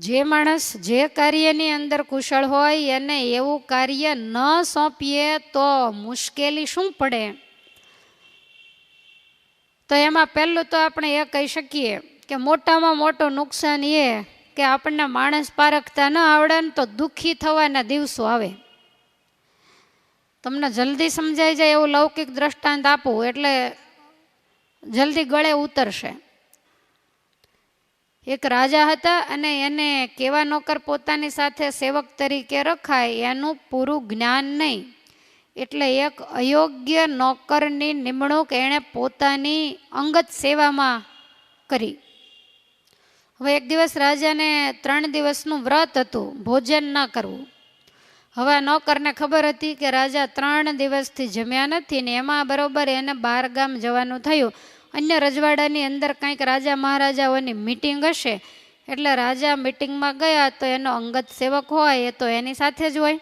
જે માણસ જે કાર્યની અંદર કુશળ હોય એને એવું કાર્ય ન સોંપીએ તો મુશ્કેલી શું પડે? તો એમાં પહેલું તો આપણે એ કહી શકીએ કે મોટામાં મોટું નુકસાન એ કે આપણને માણસ પારખતા ન આવડે ને તો દુઃખી થવાના દિવસો આવે. તમને જલ્દી સમજાઈ જાય એવું લૌકિક દ્રષ્ટાંત આપવું એટલે જલ્દી ગળે ઉતરશે. એક રાજા હતા અને એને કેવા નોકર પોતાની સાથે સેવક તરીકે રખાય, એનું પૂરું જ્ઞાન નહીં. એટલે એક અયોગ્ય નોકરની નિમણૂક એણે પોતાની અંગત સેવામાં કરી. હવે એક દિવસ રાજાને ત્રણ દિવસનું વ્રત હતું, ભોજન ન કરવું. હવે નોકરને ખબર હતી કે રાજા ત્રણ દિવસથી જમ્યા નથી ને એમાં બરોબર એને બહાર ગામ જવાનું થયું. અન્ય રજવાડાની અંદર કંઈક રાજા મહારાજાઓની મિટિંગ હશે, એટલે રાજા મિટિંગમાં ગયા તો એનો અંગત સેવક હોય, એ તો એની સાથે જ હોય.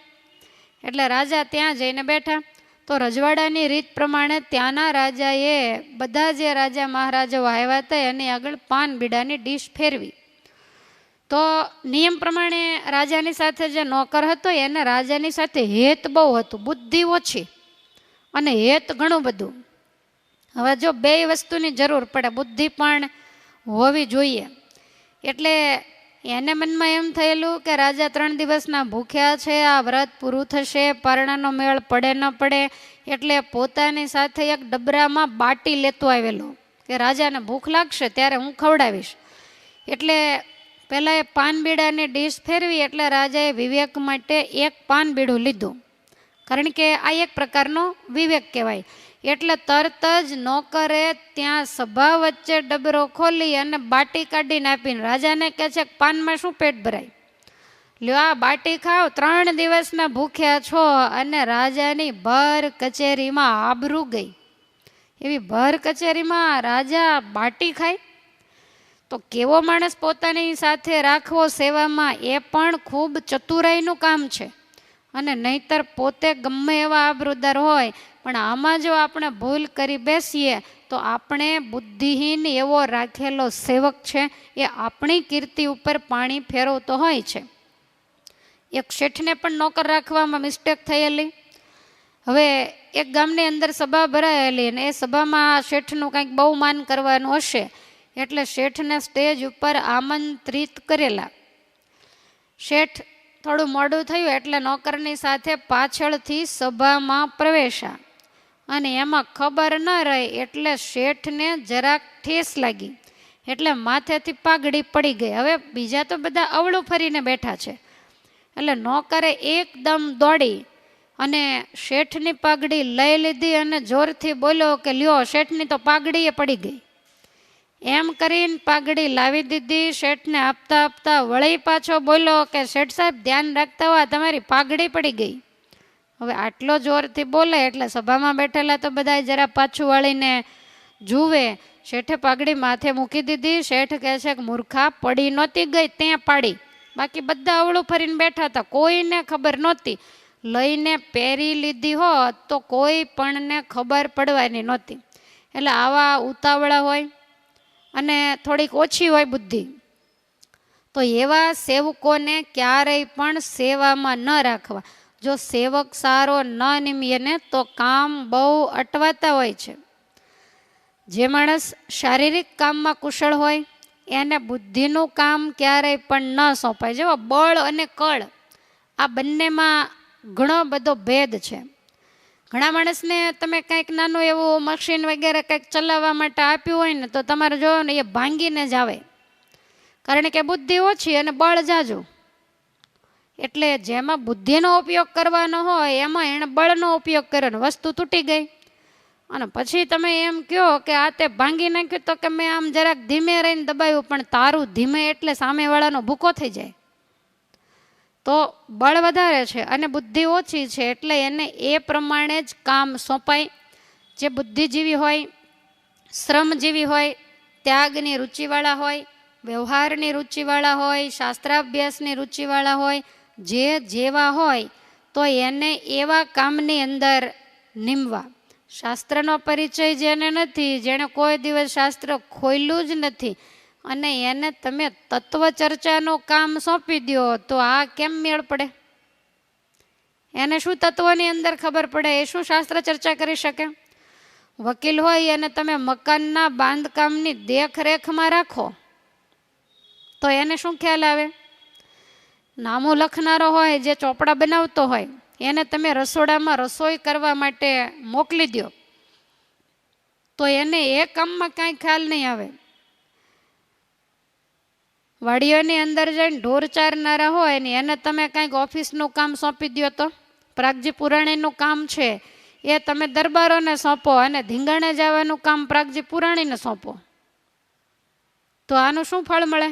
એટલે રાજા ત્યાં જઈને બેઠા. તો રજવાડાની રીત પ્રમાણે ત્યાંના રાજાએ બધા જે રાજા મહારાજાઓ આવ્યા હતા, એની આગળ પાન બીડાની ડીશ ફેરવી. તો નિયમ પ્રમાણે રાજાની સાથે જે નોકર હતો, એને રાજાની સાથે હેત બહુ હતું, બુદ્ધિ ઓછી. અને હેત ઘણું બધું. હવે જો બે વસ્તુની જરૂર પડે, બુદ્ધિ પણ હોવી જોઈએ. એટલે એને મનમાં એમ થયેલું કે રાજા ત્રણ દિવસના ભૂખ્યા છે, આ વ્રત પૂરું થશે, પરણાનો મેળ પડે ન પડે, એટલે પોતાની સાથે એક ડબરામાં બાટી લેતો આવેલો કે રાજાને ભૂખ લાગશે ત્યારે હું ખવડાવીશ. એટલે પહેલાં એ પાનબીડાની ડીશ ફેરવી, એટલે રાજાએ વિવેક માટે એક પાનબીડું લીધું. કારણ કે આ એક પ્રકારનો વિવેક કહેવાય. એટલે તરત જ નોકરે ત્યાં સભા વચ્ચે ડબરો ખોલી અને બાટી કાઢીને આપીને રાજાને કહે છે, પાનમાં શું પેટ ભરાય? લ્યો, આ બાટી ખાવ ત્રણ દિવસના ભૂખ્યા છો અને રાજાની ભર કચેરીમાં આબરૂ ગઈ. એવી ભર કચેરીમાં રાજા બાટી ખાય? તો કેવો માણસ પોતાની સાથે રાખવો સેવામાં એ પણ ખૂબ ચતુરાઈનું કામ છે. અને નહીતર પોતે ગમે એવા આબરૂદાર હોય પણ આમાં જો આપણે ભૂલ કરી બેસીએ, તો આપણે બુદ્ધિહીન એવો રાખેલો સેવક છે, એ આપણી કીર્તિ ઉપર પાણી ફેરવતો હોય છે. એક શેઠને પણ નોકર રાખવામાં મિસ્ટેક થયેલી. હવે એક ગામની અંદર સભા ભરાયેલી અને એ સભામાં શેઠનું કંઈક બહુ માન કરવાનું હશે, એટલે શેઠને સ્ટેજ ઉપર આમંત્રિત કરેલા. શેઠ થોડું મોડું થયું એટલે નોકરની સાથે પાછળથી સભામાં પ્રવેશા અને એમાં ખબર ન રહે એટલે શેઠને જરાક ઠેસ લાગી. એટલે માથેથી પાઘડી પડી ગઈ. હવે બીજા તો બધા અવળું ફરીને બેઠા છે. એટલે નોકરે એકદમ દોડી અને શેઠની પાઘડી લઈ લીધી અને જોરથી બોલ્યો કે, લ્યો, શેઠની તો પાઘડીએ પડી ગઈ. એમ કરીને પાઘડી લાવી દીધી. શેઠને આપતા આપતા વળી પાછો બોલ્યો કે, શેઠ સાહેબ, ધ્યાન રાખતા હોય, તમારી પાઘડી પડી ગઈ. હવે આટલો જોરથી બોલે એટલે સભામાં બેઠેલા તો બધા જરા પાછું વળીને જુએ શેઠે પાઘડી માથે મૂકી દીધી. શેઠ કહે છે કે મૂર્ખા, પડી નહોતી ગઈ, ત્યાં પાડી. બાકી બધા અવળું ફરીને બેઠા હતા. કોઈને ખબર નહોતી. લઈને પહેરી લીધી હોત તો કોઈ પણને ખબર પડવાની નહોતી. એટલે આવા ઉતાવળા હોય અને થોડીક ઓછી હોય બુદ્ધિ. તો એવા સેવકોને ક્યારેય પણ સેવામાં ન રાખવા. જો સેવક સારો ન નિમીએ ને તો કામ બહુ અટવાતા હોય છે. જે માણસ શારીરિક કામમાં કુશળ હોય, એને બુદ્ધિનું કામ ક્યારેય પણ ન સોંપાય. જેવો બળ અને કળ, આ બંનેમાં ઘણો બધો ભેદ છે. ઘણા માણસને તમે કંઈક નાનું એવું મશીન વગેરે કંઈક ચલાવવા માટે આપ્યું હોય ને તો તમારે જોવો ને એ ભાંગીને જ આવે. કારણ કે બુદ્ધિ ઓછી અને બળ જાજુ. એટલે જેમાં બુદ્ધિનો ઉપયોગ કરવાનો હોય, એમાં એણે બળનો ઉપયોગ કર્યો ને વસ્તુ તૂટી ગઈ. અને પછી તમે એમ કહો કે આ તે ભાંગી નાખ્યું તો કે મેં આમ જરાક ધીમે રહીને દબાવ્યું, પણ તારું ધીમે એટલે સામેવાળાનો ભૂકો થઈ જાય. તો બળ વધારે છે અને બુદ્ધિ ઓછી છે એટલે એને એ પ્રમાણે જ કામ સોંપાય. જે બુદ્ધિજીવી હોય, શ્રમજીવી હોય, ત્યાગની રુચિવાળા હોય, વ્યવહારની રુચિવાળા હોય, શાસ્ત્રાભ્યાસની રુચિવાળા હોય જે જેવા હોય, તો એને એવા કામની અંદર નિમવા. શાસ્ત્રનો પરિચય જેને નથી, જેણે કોઈ દિવસ શાસ્ત્ર ખોલ્યું જ નથી, અને એને તમે તત્વ ચર્ચાનું કામ સોંપી દો તો આ કેમ મેળ પડે? એને શું તત્વની અંદર ખબર પડે? એ શું શાસ્ત્ર ચર્ચા કરી શકે? વકીલ હોય અને તમે મકાનના બાંધકામની દેખરેખમાં રાખો, તો એને શું ખ્યાલ આવે? નામું લખનારો હોય, જે ચોપડા બનાવતો હોય, એને તમે રસોડામાં રસોઈ કરવા માટે મોકલી દો તો એને એ કામમાં કાંઈ ખ્યાલ નહીં આવે. વાડીઓની અંદર જઈને ઢોર ચારનારા હોય ને એને તમે કાંઈક ઓફિસનું કામ સોંપી દો તો. પ્રાગજી પુરાણીનું કામ છે, એ તમે દરબારોને સોંપો અને ધીંગાણે જવાનું કામ પ્રાગજી પુરાણીને સોંપો. તો આનું શું ફળ મળે?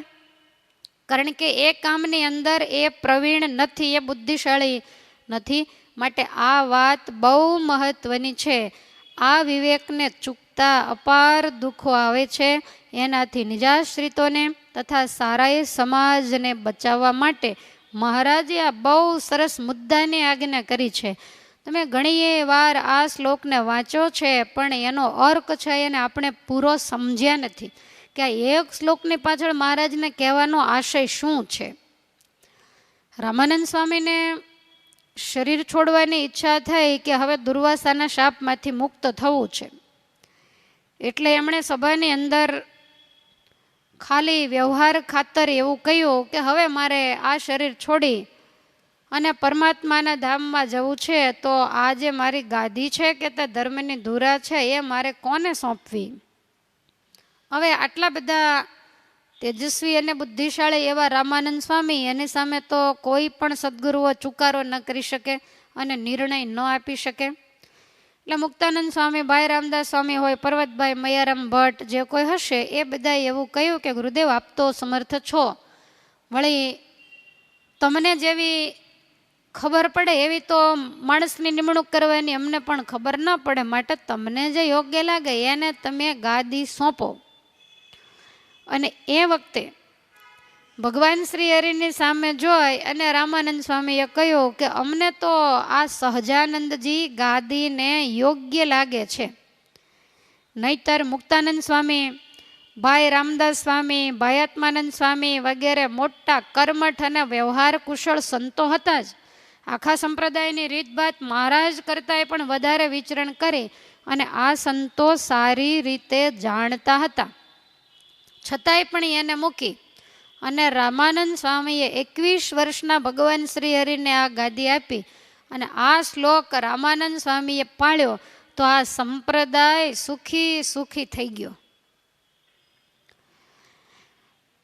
કારણ કે એ કામની અંદર એ પ્રવીણ નથી, એ બુદ્ધિશાળી નથી. માટે આ વાત બહુ મહત્વની છે. આ વિવેકને ચૂકતા અપાર દુઃખો આવે છે. એનાથી નિજાશ્રિતોને તથા સારાએ સમાજને બચાવવા માટે મહારાજે આ બહુ સરસ મુદ્દાની આજ્ઞા કરી છે. તમે ઘણી વાર આ શ્લોકને વાંચો છે, પણ એનો અર્ક છે એને આપણે પૂરો સમજ્યા નથી. કે આ એક શ્લોકની પાછળ મહારાજને કહેવાનો આશય શું છે? રામાનંદ સ્વામીને શરીર છોડવાની ઈચ્છા થઈ કે હવે દુર્વાસાના શાપમાંથી મુક્ત થવું છે. એટલે એમણે સભાની અંદર ખાલી વ્યવહાર ખાતર એવું કહ્યું કે હવે મારે આ શરીર છોડી અને પરમાત્માના ધામમાં જવું છે, તો આ જે મારી ગાદી છે કે તે ધર્મની ધુરા છે, એ મારે કોને સોંપવી? હવે આટલા બધા તેજસ્વી અને બુદ્ધિશાળી એવા રામાનંદ સ્વામી, એની સામે તો કોઈ પણ સદગુરુઓ ચુકારો ન કરી શકે અને નિર્ણય ન આપી શકે. એટલે મુક્તાનંદ સ્વામી, ભાઈ રામદાસ સ્વામી હોય, પર્વતભાઈ મયારામ ભટ્ટ જે કોઈ હશે, એ બધાએ એવું કહ્યું કે, ગુરુદેવ, આપ તો સમર્થ છો. વળી તમને જેવી ખબર પડે એવી તો માણસની નિમણૂક કરવાની અમને પણ ખબર ન પડે, માટે તમને જે યોગ્ય લાગે એને તમે ગાદી સોંપો. અને એ વખતે ભગવાન શ્રી હરિની સામે જોઈ અને રામાનંદ સ્વામીએ કહ્યું કે અમને તો આ સહજાનંદજી ગાદીને યોગ્ય લાગે છે. નહીતર મુક્તાનંદ સ્વામી, ભાઈ રામદાસ સ્વામી, ભાઈ આત્માનંદ સ્વામી વગેરે મોટા કર્મઠ અને વ્યવહાર કુશળ સંતો હતા જ. આખા સંપ્રદાયની રીતભાત મહારાજ કરતાંય પણ વધારે વિચરણ કરે અને આ સંતો સારી રીતે જાણતા હતા. છતાંય પણ એને મૂકી. અને રામાનંદ સ્વામીએ એકવીસ વર્ષના ભગવાન શ્રી હરિને આ ગાદી આપી અને આ શ્લોક રામાનંદ સ્વામીએ પાળ્યો તો આ સંપ્રદાય સુખી સુખી થઈ ગયો.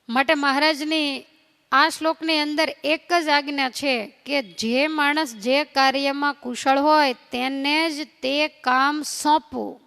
માટે મહારાજની આ શ્લોકની અંદર એક જ આજ્ઞા છે કે જે માણસ જે કાર્યમાં કુશળ હોય તેને જ તે કામ સોંપવું.